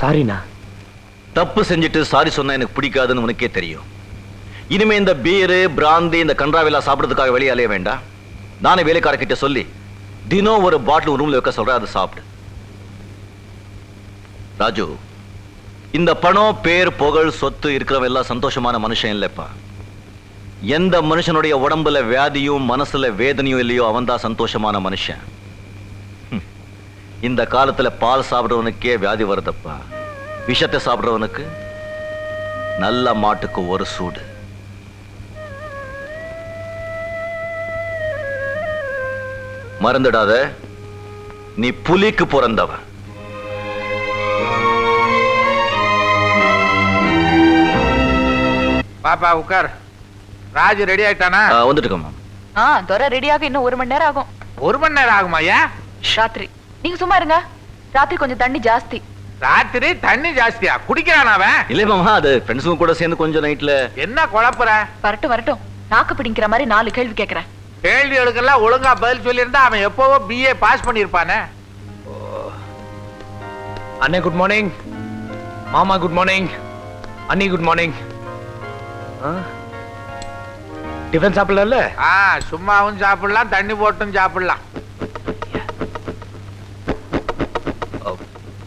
சாரிண்ணா. தப்பு செஞ்சுட்டு சாரி சொன்னா எனக்கு பிடிக்காதுன்னு உனக்கே தெரியும். இனிமே இந்த பீரு பிராந்தி இந்த கன்றாவிலா சாப்பிடுறதுக்காக வெளியே அலைய வேண்டாம். நானே வேலைக்காரர்கிட்ட சொல்லி தினம் ஒரு பாட்டில் ரூம்ல வைக்க சொல்றேன் அதை சாப்பிடு. ராஜு இந்த பணம் பேர் புகழ் சொத்து இருக்கிறவன் எல்லாம் சந்தோஷமான மனுஷன் இல்லப்பா. எந்த மனுஷனுடைய உடம்புல வியாதியும் மனசுல வேதனையும் இல்லையோ அவன்தான் சந்தோஷமான மனுஷன். இந்த காலத்துல பால் சாப்பிடுறவனுக்கே வியாதி வருதப்பா. விஷத்தை சாப்பிடுறவனுக்கு நல்ல மாட்டுக்கு ஒரு சூடு. மறந்துடாத நீ புலிக்கு பிறந்தவன். பாப்பா உட்கார் ராஜு ரெடி ஆயிட்டானா? வந்துட்டுக்கம்மா ஆ துரை ரெடியாக இன்னும் ஒரு மணி நேரம் ஆகும். ஒரு மணி நேரம் ஆகுமா ஏன்? ராத்திரி நீங்க சும்மா இருங்க. ராத்திரி கொஞ்சம் தண்ணி ஜாஸ்தி. ராத்திரி தண்ணி ஜாஸ்தியா? குடிக்கிறான் அவன்? இல்லை மாமா அது ஃப்ரெண்ட்ஸுங்க கூட சேர்ந்து கொஞ்சம் நைட்ல. என்ன குழப்புற? வரட்டும் வரட்டும். நாக்கு பிடிக்கிற மாதிரி நாலு கேள்வி கேக்குறேன். கேள்வி எடுக்கலாம் ஒழுங்கா பதில் சொல்லியிருந்தா அவன் எப்பவோ பிஏ பாஸ் பண்ணிருப்பானே அண்ணே குட் மார்னிங் மாமா குட் மார்னிங் அண்ணி குட் மார்னிங் டிஃபன் சாப்பிடல ஆ சும்மாவும் சாப்பிடலாம் தண்ணி போட்டும் சாப்பிடலாம்.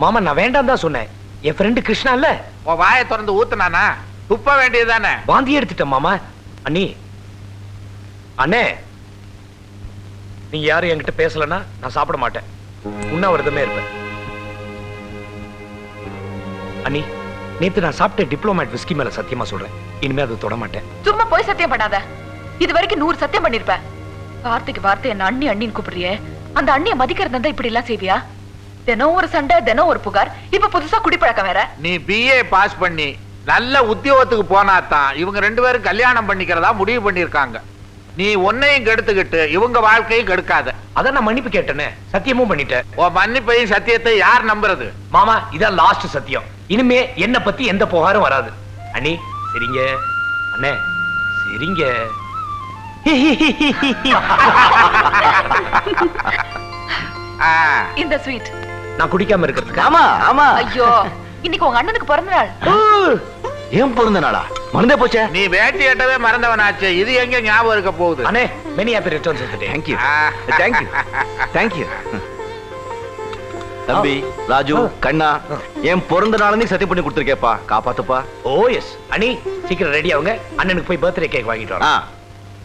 மாமா நான் வேண்டாம் தான் சொன்னேன். என் ஃப்ரெண்டு கிருஷ்ணா இல்ல? உன் வாயை திறந்து ஊத்துனானா? துப்ப வேண்டியதுதானே? வாந்தி எடுத்துட்டேன் மாமா. அண்ணி. அண்ணே. நீங்க யாரும் என்கிட்ட பேசலன்னா நான் சாப்பிட மாட்டேன். உண்ணாவிரதமே இருப்பேன். அண்ணி நேத்து நான் சாப்பிட்ட டிப்ளோமேட் விஸ்கி மேல சத்தியமா சொல்றேன். இனிமே அதை தொட மாட்டேன். சும்மா போய் சத்தியம் பண்ணாத. இது வரைக்கும் நூறு சத்தியம் பண்ணிருப்ப வார்த்தைக்கு வார்த்தை என்ன அண்ணி அண்ணின்னு கூப்பிடுறியே. அந்த அண்ணிய மதிக்கிறது இருந்தா இப்படி எல்லாம் செய்வியா? தினம் ஒரு சண்டை தினம் ஒரு புகார். இப்ப புதுசா குடிப்பழக்கம் வேற. நீ பிஏ பாஸ் பண்ணி நல்ல உத்தியோகத்துக்கு போனாதான் இவங்க ரெண்டு பேரும் கல்யாணம் பண்ணிக்கிறதா முடிவு பண்ணிருக்காங்க நீ உன்னையும் கெடுத்துக்கிட்டு இவங்க வாழ்க்கையும் கெடுக்காத. அதான் நான் மன்னிப்பு கேட்டேனே. சத்தியமும் பண்ணிட்டேன். உன் மன்னிப்பையும் சத்தியத்தை யார் நம்புறது? மாமா இதான் லாஸ்ட் சத்தியம். இனிமே என்ன பத்தி எந்த புகாரும் வராது. அண்ணி சரிங்க. அண்ணே சரிங்க. ஆ, இந்த ஸ்வீட் நான் குடிக்காம இருக்கிறதுக்கு. ஆமா. ஆமா. ஐயோ இன்னைக்கு உங்க அண்ணனுக்கு பிறந்த நாள் ஏன் பிறந்த நாளா மறந்தே போச்சே. நீ வேட்டி எட்டவே மறந்தவனாச்சே. இது எங்க ஞாபகம் இருக்க போகுது? அண்ணே many happy returns of the day thank you ah. Thank you thank you தம்பி ராஜு கண்ணா என் பிறந்த நாள் சத்தியம் பண்ணி கொடுத்துருக்கேப்பா. காப்பாத்துப்பா. ஓ எஸ் அண்ணி சீக்கிரம் ரெடி ஆகுங்க அண்ணனுக்கு போய் பர்த்டே கேக் வாங்கிட்டு ஆ, வரேன்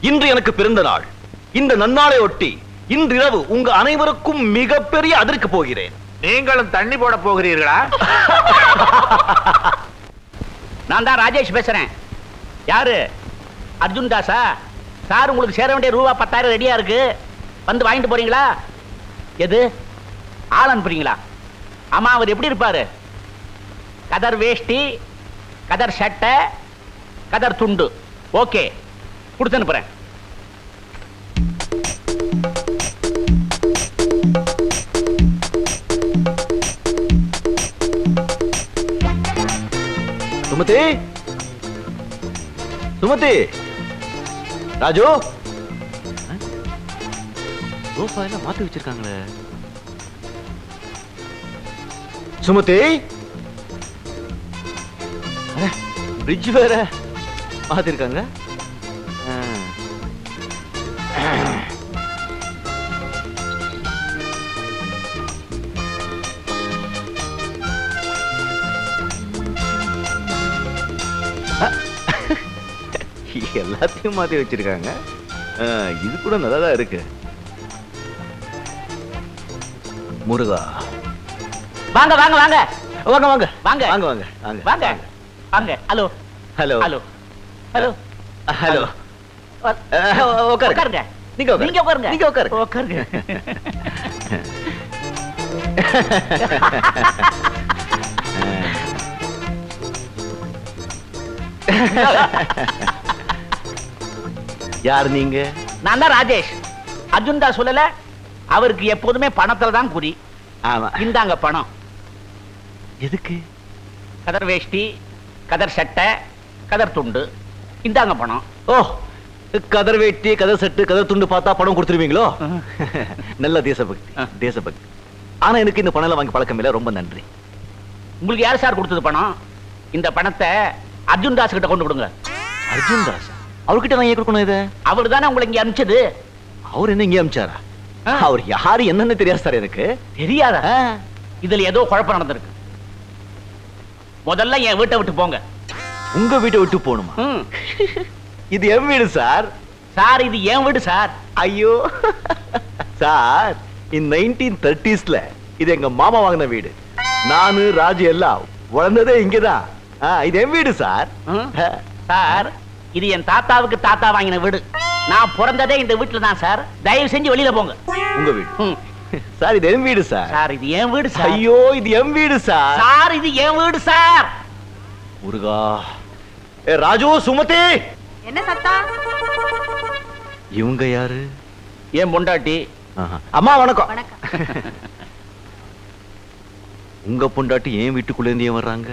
இன்று எனக்கு பிறந்த நாள் இந்த நன்னாளை ஒட்டி இன்றிரவு உங்க அனைவருக்கும் மிகப்பெரிய அதிர்க்க போகிறேன். நீங்களும் தண்ணி போட போகிறீர்களா? நான் தான் ராஜேஷ் பேசுறேன். யாரு? அர்ஜுன் தாஸா சார் உங்களுக்கு சேர வேண்டிய ரூபா பத்தாயிரம் ரெடியா இருக்கு. வந்து வாங்கிட்டு போறீங்களா? எது? ஆள் அனுப்புறீங்களா? ஆமா அவர் எப்படி இருப்பாரு? கதர் வேஷ்டி கதர் சட்டை கதர் துண்டு. ஓகே கொடுத்து அனுப்புறேன். சுமதி? சுமதி? ராஜு? எல்லாம் மாத்தி வச்சிருக்காங்களே. சுமதி? பிரிட்ஜ் வேற மாத்திருக்காங்க. எல்லாத்தையும் மாத்தி வச்சிருக்காங்க. இது கூட நல்லா தான் இருக்கு. முருகா. வாங்க வாங்க வாங்க. வாங்க வாங்க. வாங்க. வாங்க வாங்க வாங்க. வாங்க. வாங்க. Hello. Hello. Hello. Hello. Hello. உட்காருங்க நீங்க உட்காருங்க. நீங்க உட்காருங்க நீங்க உட்காருங்க உட்காருங்க யார் நீங்க? நான் தான் ராஜேஷ். அர்ஜுன் தாஸ் சொல்லல அவருக்கு எப்போதுமே பணத்துல தான் குறி. ஆமா. இந்தாங்க பணம். எதுக்கு? கதர் வேஷ்டி கதர் சட்டை கதர் துண்டு. இந்தாங்க பணம். ஓ கதர் வேட்டி கதர் செட்டு கதர் துண்டு பார்த்தா படம் கொடுத்துருவீங்களோ? நல்ல தேசபக்தி. தேசபக்தி. ஆனா எனக்கு இந்த பணம் வாங்கி பழக்கம் இல்ல. ரொம்ப நன்றி. உங்களுக்கு யார் சார் கொடுத்தது பணம்? இந்த பணத்தை அர்ஜுன் தாஸ் கிட்ட கொண்டு கொடுங்க. அர்ஜுன் தாஸ்? அவர்கிட்ட நான் ஏன் கொடுக்கணும் இதை? அவர் தானே உங்களை இங்க அனுப்பிச்சது. அவர் என்ன இங்கே அமிச்சாரா ஆ. அவர் யாரு என்னன்னு தெரியாது சார் எனக்கு. தெரியாதா? இதுல ஏதோ குழப்பம் நடந்திருக்கு. முதல்ல என் வீட்டை விட்டு போங்க. உங்க வீட்டை விட்டு போகணுமா. இது என் வீடு சார். சார் இது என் வீடு சார். ஐயோ. சார் இந்த நைன்டீன் தேர்ட்டிஸ்ல இது எங்க மாமா வாங்கின வீடு. நானு ராஜு எல்லாம் வளர்ந்ததே இங்கதான். இது என் வீடு சார். சார். இது என் தாத்தாவுக்கு தாத்தா வாங்கின வீடு. நான் பிறந்ததே இந்த வீட்டுல தான் சார். தயவு செஞ்சு வெளியில போங்க. உங்க வீடு. சார் இது என் வீடு சார். சார் இது என் வீடு சார். ஐயோ இது என் வீடு சார். சார் இது என் வீடு சார். முருகா. ஏ ராஜு சுமதி. என்ன சத்தா? இவங்க யாரு? என் பொண்டாட்டி. அம்மா வணக்கம். வணக்கம். உங்க பொண்டாட்டி ஏன் வீட்டுக்குள்ள இருந்து ஏன் வர்றாங்க?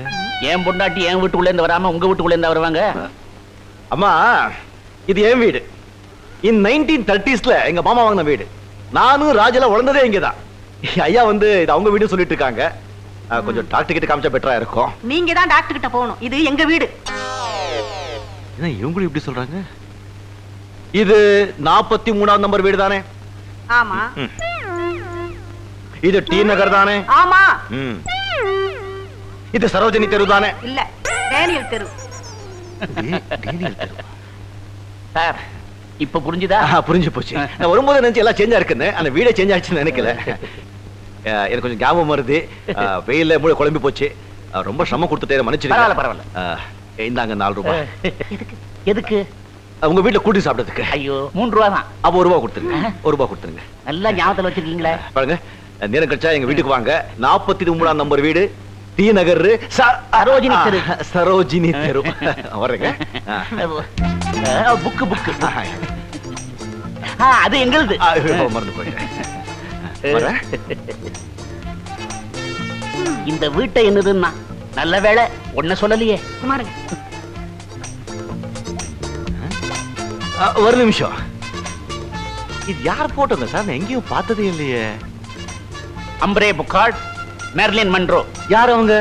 என் பொண்டாட்டி என் வீட்டுக்குள்ள இருந்து வராம உங்க வீட்டுக்குள்ள இருந்து வருவாங்க அம்மா இது என் வீடு. இந்த நைன்டீன் தேர்ட்டிஸ்ல எங்க மாமா வாங்கின வீடு. நானும் ராஜெல்லாம் வளர்ந்ததே இங்கதான். ஐயா வந்து இது அவங்க வீடு சொல்லிட்டு இருக்காங்க. கொஞ்சம் டாக்டர் கிட்ட காமிச்சா பெட்டரா இருக்கும். நீங்க தான் டாக்டர் கிட்ட போகணும். இது எங்க வீடு. என்ன இவங்களும் இப்படி சொல்றாங்க? இது நாற்பத்தி மூணாவது நம்பர் வீடு தானே ஆமா இது டி நகர் தானே ஆமா. இது சரோஜினி தெரு தானே இல்ல டேனியல் தெரு. சார் இப்ப புரிஞ்சுதா? புரிஞ்சு போச்சு. நான் வரும்போது நினைச்சு எல்லாம் சேஞ்சா இருக்குன்னு அந்த வீடே சேஞ்ச் ஆச்சுன்னு நினைக்கல. எனக்கு கொஞ்சம் ஞாபகம் வருது. அஹ், வெயில்ல மூளை குழம்பி போச்சு. ரொம்ப சிரமம் கொடுத்துட்டே மன்னிச்சிருங்க பரவாயில்ல, இந்தாங்க நாலு ரூபாய் எதுக்கு எதுக்கு? உங்க வீட்டுல கூட்டி சாப்பிட்டதுக்கு ஐயோ மூன்று ரூபா தான். அப்ப ஒரு ரூபா கொடுத்துருங்க. ஒரு ரூபா கொடுத்துருங்க. நல்லா ஞாபகத்துல வச்சிருக்கீங்களே. பாருங்க நேரம் கழிச்சா எங்க வீட்டுக்கு வாங்க. நாற்பத்தி மூணாம் நம்பர் வீடு. டி நகர் ச- சரோஜினி தெரு. அஹ், சரோஜினி தெரு வர்றேங்க அஹ். புக்கு புக்கு அது எங்களுது மறந்து போயிட்டேன். இந்த வீட்டை என்னதுன்னா நல்ல வேளை ஒன்ன சொல்லலையே ஒரு நிமிஷம் இது யார் போட்டோங்க சார் நான் எங்கேயும் பார்த்ததே இல்லையே அம்ரே புக்கார்ட் மெர்லின் மன்ரோ யார் அவங்க?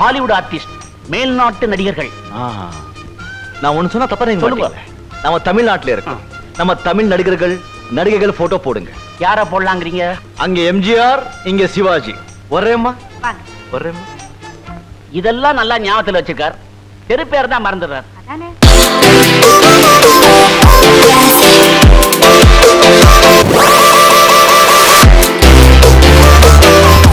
ஹாலிவுட் ஆர்டிஸ்ட் மேல்நாட்டு நடிகர்கள். நான் ஒண்ணு சொன்னா தப்பா சொல்லுங்க. நம்ம தமிழ்நாட்டுல இருக்கோம் நம்ம தமிழ் நடிகர்கள் நடிகைகள் போட்டோ போடுங்க. யார போடலாங்கிறீங்க? அங்க எம்ஜிஆர் இங்க சிவாஜி. ஒரேம்மா வாங்க. ஒரேம்மா இதெல்லாம் நல்லா ஞாபகத்துல வச்சிருக்கார். தெரு பேர் தான் மறந்துடுறார்.